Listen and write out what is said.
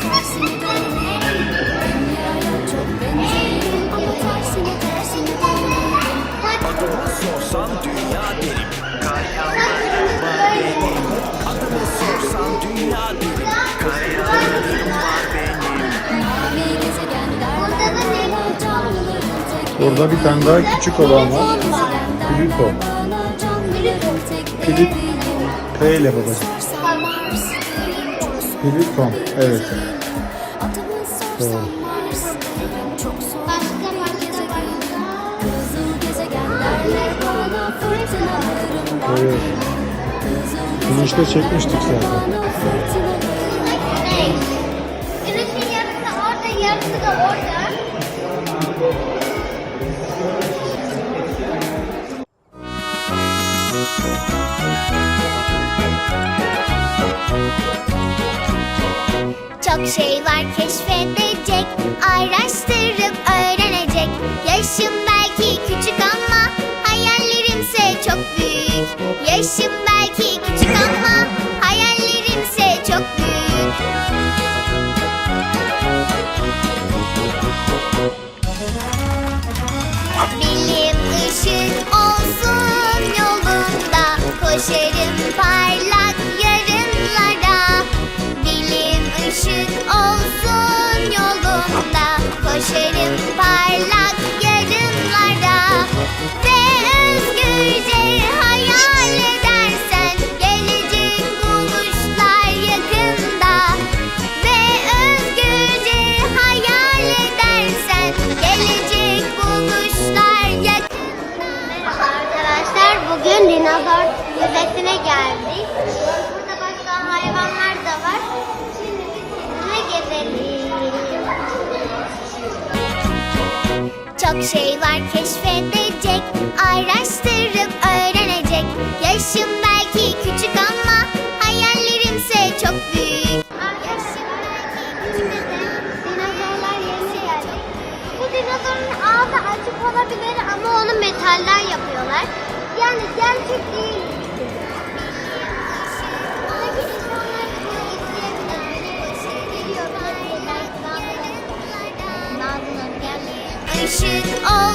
tersine tersine dönerim Dünyaya çok benzerim ama tersine tersine dönerim Adımı sorsan dünya derim Kar yağmurlarım var benim Adımı sorsan dünya derim Kar yağmurlarım var benim Mavi gezegenler bana canlıların tek Orada bir tane daha küçük olan var. Plüto. bana canlıların tek Plüt- benim. P ile babacığım. Soğuk Plüton. Evet. Var Evet. Kızıl Güneşte çekmiştik zaten. yarısı orada, yarısı da orada. Çok şey var keşfedecek, araştırıp öğrenecek. Yaşım belki küçük ama hayallerimse çok büyük. Yaşım belki küçük ama hayallerimse çok büyük. Bilim ışık olsun yolunda Koşarım parlak bugün dinozor müzesine geldik. Burada başka hayvanlar da var. Şimdi biz sizinle gezelim. Çok şey var keşfedecek, araştırıp öğrenecek. Yaşım belki küçük ama hayallerimse çok büyük. Bu dinozorun ağzı açık olabilir ama onu metalden yapıyorlar. Yani gerçek değil. Buradaki insanlar